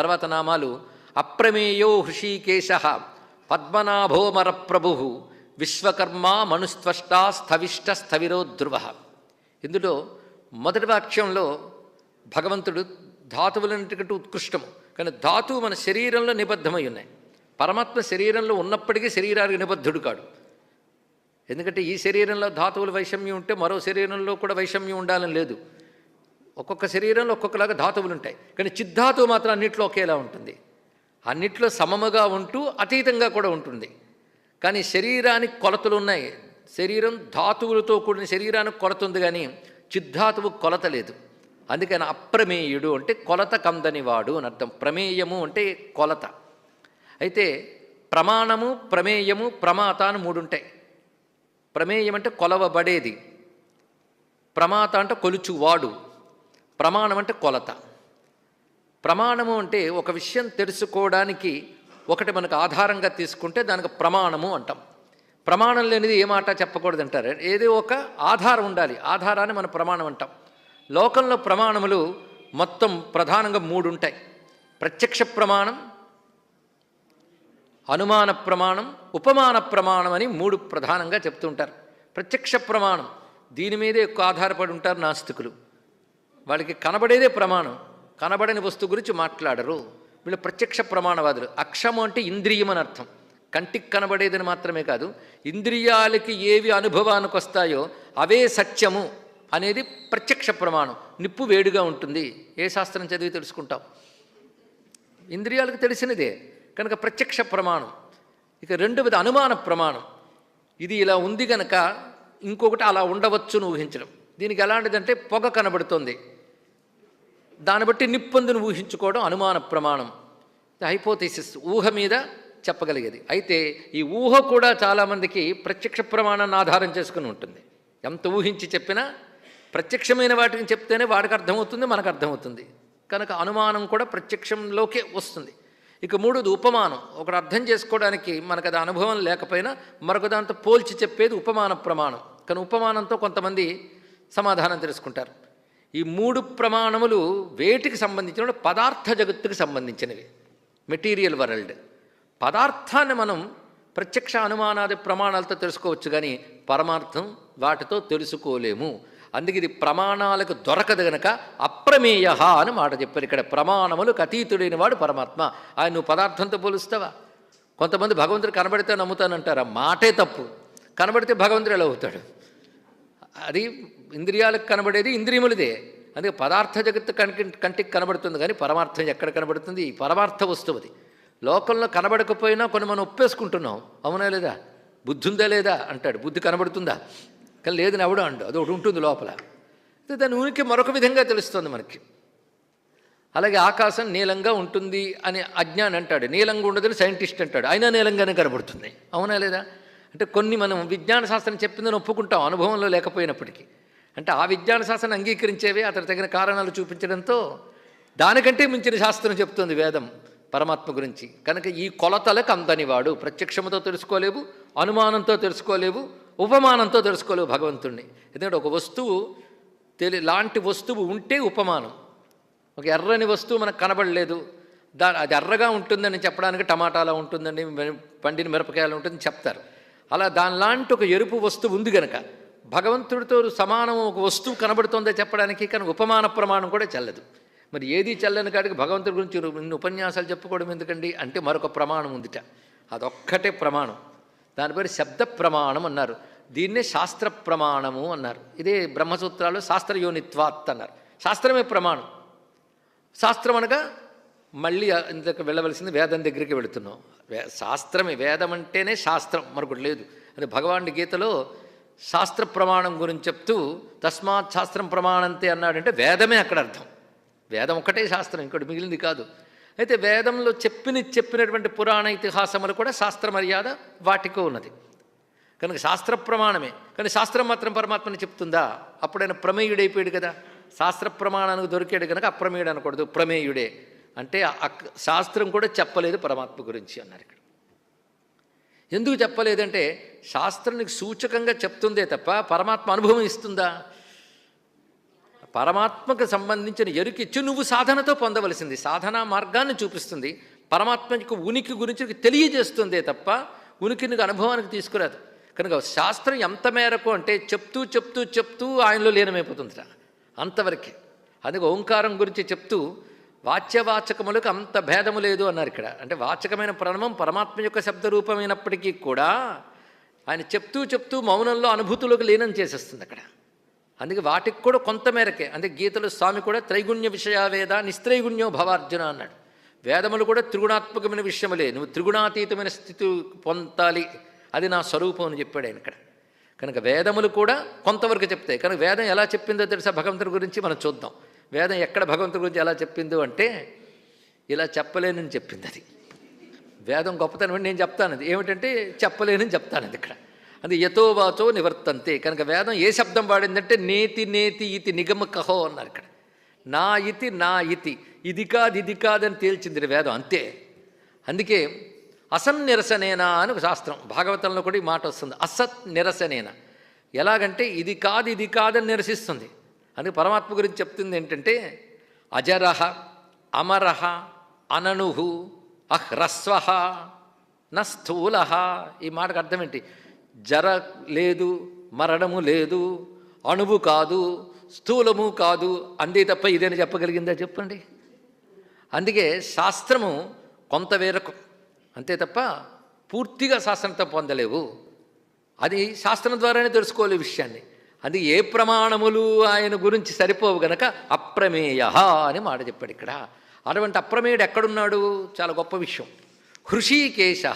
తర్వాత నామాలు అప్రమేయో హృషీకేశ పద్మనాభోమర ప్రభు విశ్వకర్మ మనుస్త్వష్ట స్థవిష్ట స్థవిరో ధ్రువ ఇందులో మొదటి వాక్యంలో భగవంతుడు ధాతువులన్నిటికంటే ఉత్కృష్టము. కానీ ధాతువు మన శరీరంలో నిబద్ధమై ఉన్నాయి. పరమాత్మ శరీరంలో ఉన్నప్పటికీ శరీరానికి నిబద్ధుడు కాడు. ఎందుకంటే ఈ శరీరంలో ధాతువుల వైషమ్యం ఉంటే మరో శరీరంలో కూడా వైషమ్యం ఉండాలని లేదు. ఒక్కొక్క శరీరంలో ఒక్కొక్కలాగా ధాతువులు ఉంటాయి. కానీ చిద్ధాతువు మాత్రం అన్నిట్లో ఒకేలా ఉంటుంది. అన్నిట్లో సమముగా ఉంటూ అతీతంగా కూడా ఉంటుంది. కానీ శరీరానికి కొలతలు ఉన్నాయి. శరీరం ధాతువులతో కూడిన శరీరానికి కొలత ఉంది కానీ చిద్ధాతువు కొలత లేదు. అందుకని అప్రమేయుడు అంటే కొలత కందని వాడు అని అర్థం. ప్రమేయము అంటే కొలత. అయితే ప్రమాణము ప్రమేయము ప్రమాత అని మూడుంటాయి ప్రమేయం అంటే కొలవబడేది. ప్రమాత అంటే కొలుచువాడు. ప్రమాణం అంటే కొలత. ప్రమాణము అంటే ఒక విషయం తెలుసుకోవడానికి ఒకటి మనకు ఆధారంగా తీసుకుంటే దానికి ప్రమాణము అంటాం. ప్రమాణం లేనిది ఏ మాట చెప్పకూడదు అంటారు. ఏదో ఒక ఆధారం ఉండాలి. ఆధారాన్ని మన ప్రమాణం అంటాం. లోకంలో ప్రమాణములు మొత్తం ప్రధానంగా మూడు ఉంటాయి. ప్రత్యక్ష ప్రమాణం అనుమాన ప్రమాణం ఉపమాన ప్రమాణం అని మూడు ప్రధానంగా చెప్తుంటారు ప్రత్యక్ష ప్రమాణం. దీని మీదే ఎక్కువ ఆధారపడి ఉంటారు నాస్తికులు. వాళ్ళకి కనబడేదే ప్రమాణం. కనబడని వస్తువు గురించి మాట్లాడరు. వీళ్ళు ప్రత్యక్ష ప్రమాణవాదులు. అక్షము అంటే ఇంద్రియం అని అర్థం. కంటికి కనబడేదని మాత్రమే కాదు ఇంద్రియాలకి ఏవి అనుభవానికి వస్తాయో అవే సత్యము అనేది ప్రత్యక్ష ప్రమాణం. నిప్పు వేడిగా ఉంటుంది. ఏ శాస్త్రం చదివి తెలుసుకుంటాం. ఇంద్రియాలకు తెలిసినదే కనుక ప్రత్యక్ష ప్రమాణం. ఇక రెండవది అనుమాన ప్రమాణం. ఇది ఇలా ఉంది గనక ఇంకొకటి అలా ఉండవచ్చును ఊహించడం. దీనికి ఎలాంటిదంటే పొగ కనబడుతుంది. దాన్ని బట్టి నిప్పొందును ఊహించుకోవడం అనుమాన ప్రమాణం. హైపోథీసిస్ ఊహ మీద చెప్పగలిగేది. అయితే ఈ ఊహ కూడా చాలామందికి ప్రత్యక్ష ప్రమాణాన్ని ఆధారం చేసుకుని ఉంటుంది. ఎంత ఊహించి చెప్పినా ప్రత్యక్షమైన వాటిని చెప్తేనే వాడికి అర్థమవుతుంది మనకు అర్థమవుతుంది. కనుక అనుమానం కూడా ప్రత్యక్షంలోకే వస్తుంది. ఇక మూడోది ఉపమానం. ఒకటి అర్థం చేసుకోవడానికి మనకు అది అనుభవం లేకపోయినా మరొక దాంతో పోల్చి చెప్పేది ఉపమాన ప్రమాణం. కానీ ఉపమానంతో కొంతమంది సమాధానం తెలుసుకుంటారు. ఈ మూడు ప్రమాణములు వేటికి సంబంధించిన పదార్థ జగత్తుకు సంబంధించినవి. Material world. పదార్థాన్ని మనం ప్రత్యక్ష అనుమానాది ప్రమాణాలతో తెలుసుకోవచ్చు కానీ పరమార్థం వాటితో తెలుసుకోలేము. అందుకే ఇది ప్రమాణాలకు దొరకదు గనక అప్రమేయ అని మాట చెప్పారు. ఇక్కడ ప్రమాణములకు అతీతుడైన వాడు పరమాత్మ. ఆయన నువ్వు పదార్థంతో పోలుస్తావా? కొంతమంది భగవంతుడు కనబడితే నమ్ముతానంటారు. ఆ మాటే తప్పు. కనబడితే భగవంతుడు ఎలా అవుతాడు? అది ఇంద్రియాలకు కనబడేది ఇంద్రియములదే. అందుకే పదార్థ జగత్తు కంటి కంటికి కనబడుతుంది కానీ పరమార్థం ఎక్కడ కనబడుతుంది? ఈ పరమార్థ వస్తువుది. లోకంలో కనబడకపోయినా కొన్ని మనం ఒప్పేసుకుంటున్నాం. అవునా లేదా? బుద్ధి ఉందా లేదా? అంటాడు. బుద్ధి కనబడుతుందా? కానీ లేదని అవడం అండు అది ఒకటి ఉంటుంది లోపల. దాని ఉనికి మరొక విధంగా తెలుస్తుంది మనకి. అలాగే ఆకాశం నీలంగా ఉంటుంది అని అజ్ఞాని అంటాడు. నీలంగా ఉండదని సైంటిస్ట్ అంటాడు. అయినా నీలంగానే కనబడుతుంది. అవునా లేదా? అంటే కొన్ని మనం విజ్ఞాన శాస్త్రం చెప్పిందని ఒప్పుకుంటాం. అనుభవంలో లేకపోయినప్పటికీ. అంటే ఆ విజ్ఞాన శాస్త్రం అంగీకరించేవే అతను తగిన కారణాలు చూపించడంతో దానికంటే మించిన శాస్త్రం చెప్తుంది వేదం పరమాత్మ గురించి. కనుక ఈ కొలతలకు అందనివాడు. ప్రత్యక్షముతో తెలుసుకోలేవు అనుమానంతో తెలుసుకోలేవు ఉపమానంతో తెలుసుకోలేవు భగవంతుణ్ణి. ఎందుకంటే ఒక వస్తువు తెలి లాంటి వస్తువు ఉంటే ఉపమానం. ఒక ఎర్రని వస్తువు మనకు కనబడలేదు. దా అది ఎర్రగా ఉంటుందని చెప్పడానికి టమాటాలా ఉంటుందని పండిన మిరపకాయలు ఉంటుందని చెప్తారు. అలా దానిలాంటి ఒక ఎరుపు వస్తువు ఉంది కనుక భగవంతుడితో సమానం ఒక వస్తువు కనబడుతుందో చెప్పడానికి కానీ ఉపమాన ప్రమాణం కూడా చెల్లదు. మరి ఏది చల్లని కాడికి భగవంతుడి గురించి ఇన్ని ఉపన్యాసాలు చెప్పుకోవడం ఎందుకండి? అంటే మరొక ప్రమాణం ఉందిట. అదొక్కటే ప్రమాణం. దాని పేరు శబ్ద ప్రమాణం అన్నారు. దీన్నే శాస్త్ర ప్రమాణము అన్నారు. ఇదే బ్రహ్మసూత్రాలు శాస్త్రయోనిత్వాత్ అన్నారు. శాస్త్రమే ప్రమాణం. శాస్త్రం అనగా మళ్ళీ ఇంతకు వెళ్ళవలసింది వేదం దగ్గరికి వెళుతున్నాం. వే శాస్త్రమే. వేదం అంటేనే శాస్త్రం. మరొకటి లేదు. అది భగవానుడి గీతలో శాస్త్ర ప్రమాణం గురించి చెప్తూ తస్మాత్ శాస్త్రం ప్రమాణంతే అన్నాడంటే వేదమే అక్కడ అర్థం. వేదం ఒకటే శాస్త్రం ఇంకోటి మిగిలింది కాదు. అయితే వేదంలో చెప్పిన చెప్పినటువంటి పురాణ ఇతిహాసములు కూడా శాస్త్ర మర్యాద వాటికో ఉన్నది. కనుక శాస్త్ర ప్రమాణమే. కానీ శాస్త్రం మాత్రం పరమాత్మని చెప్తుందా? అప్పుడైనా ప్రమేయుడైపోయాడు కదా. శాస్త్ర ప్రమాణానికి దొరికాడు కనుక అప్రమేయుడు అనకూడదు ప్రమేయుడే. అంటే శాస్త్రం కూడా చెప్పలేదు పరమాత్మ గురించి అన్నారు ఇక్కడ. ఎందుకు చెప్పలేదంటే శాస్త్రానికి సూచకంగా చెప్తుందే తప్ప పరమాత్మ అనుభవం ఇస్తుందా? పరమాత్మకు సంబంధించిన ఎరుకిచ్చి నువ్వు సాధనతో పొందవలసింది. సాధనా మార్గాన్ని చూపిస్తుంది. పరమాత్మ ఉనికి గురించి తెలియజేస్తుందే తప్ప ఉనికి నీకు అనుభవానికి తీసుకురాదు. కనుక శాస్త్రం ఎంత మేరకు అంటే చెప్తూ చెప్తూ చెప్తూ ఆయనలో లీనమైపోతుందిరా. అంతవరకే. అందుకే ఓంకారం గురించి చెప్తూ వాచ్యవాచకములకు అంత భేదము లేదు అన్నారు ఇక్కడ. అంటే వాచకమైన ప్రణవం పరమాత్మ యొక్క శబ్దరూపమైనప్పటికీ కూడా ఆయన చెప్తూ చెప్తూ మౌనంలో అనుభూతులకు లీనం చేసేస్తుంది అక్కడ. అందుకే వాటికి కూడా కొంత మేరకే. అందుకే గీతలో స్వామి కూడా త్రైగుణ్య విషయావేద నిస్త్రైగుణ్యో భవార్జున అన్నాడు. వేదములు కూడా త్రిగుణాత్మకమైన విషయములే. నువ్వు త్రిగుణాతీతమైన స్థితి పొందాలి. అది నా స్వరూపం అని చెప్పాడు ఆయన ఇక్కడ. కనుక వేదములు కూడా కొంతవరకు చెప్తాయి. కనుక వేదం ఎలా చెప్పిందో తెలుసా? భగవంతుడి గురించి మనం చూద్దాం. వేదం ఎక్కడ భగవంతుడి గురించి ఎలా చెప్పిందో అంటే ఇలా చెప్పలేనని చెప్పింది అది. వేదం గొప్పతనం నేను చెప్తాను అది. ఏమిటంటే చెప్పలేనని చెప్తాను అది ఇక్కడ. అది యథోవాచో నివర్తంతే. కనుక వేదం ఏ శబ్దం వాడిందంటే నేతి నేతి ఇతి నిగమ కహో అన్నారు ఇక్కడ. నా ఇతి నా ఇతి. ఇది కాదు ఇది కాదని తేల్చింది వేదం అంతే. అందుకే అసన్ నిరసనేనా అని ఒక శాస్త్రం. భాగవతంలో కూడా ఈ మాట వస్తుంది. అసత్ నిరసనేన. ఎలాగంటే ఇది కాదు ఇది కాదని నిరసిస్తుంది. అందుకే పరమాత్మ గురించి చెప్తుంది ఏంటంటే అజరహ అమరహ అననుహు అహ్రస్వ న స్థూల ఈ మాటకు అర్థం ఏంటి? జర లేదు మరణము లేదు అణువు కాదు స్థూలము కాదు అందే తప్ప ఇదేనా చెప్పగలిగిందా చెప్పండి? అందుకే శాస్త్రము కొంత వేరకు అంతే తప్ప పూర్తిగా శాస్త్రంతో పొందలేవు. అది శాస్త్రం ద్వారానే తెలుసుకోలే విషయాన్ని. అది ఏ ప్రమాణములు ఆయన గురించి సరిపోవు గనక అప్రమేయ అని మాట చెప్పాడు ఇక్కడ. అటువంటి అప్రమేయుడు ఎక్కడున్నాడు? చాలా గొప్ప విషయం. హృషీకేశ.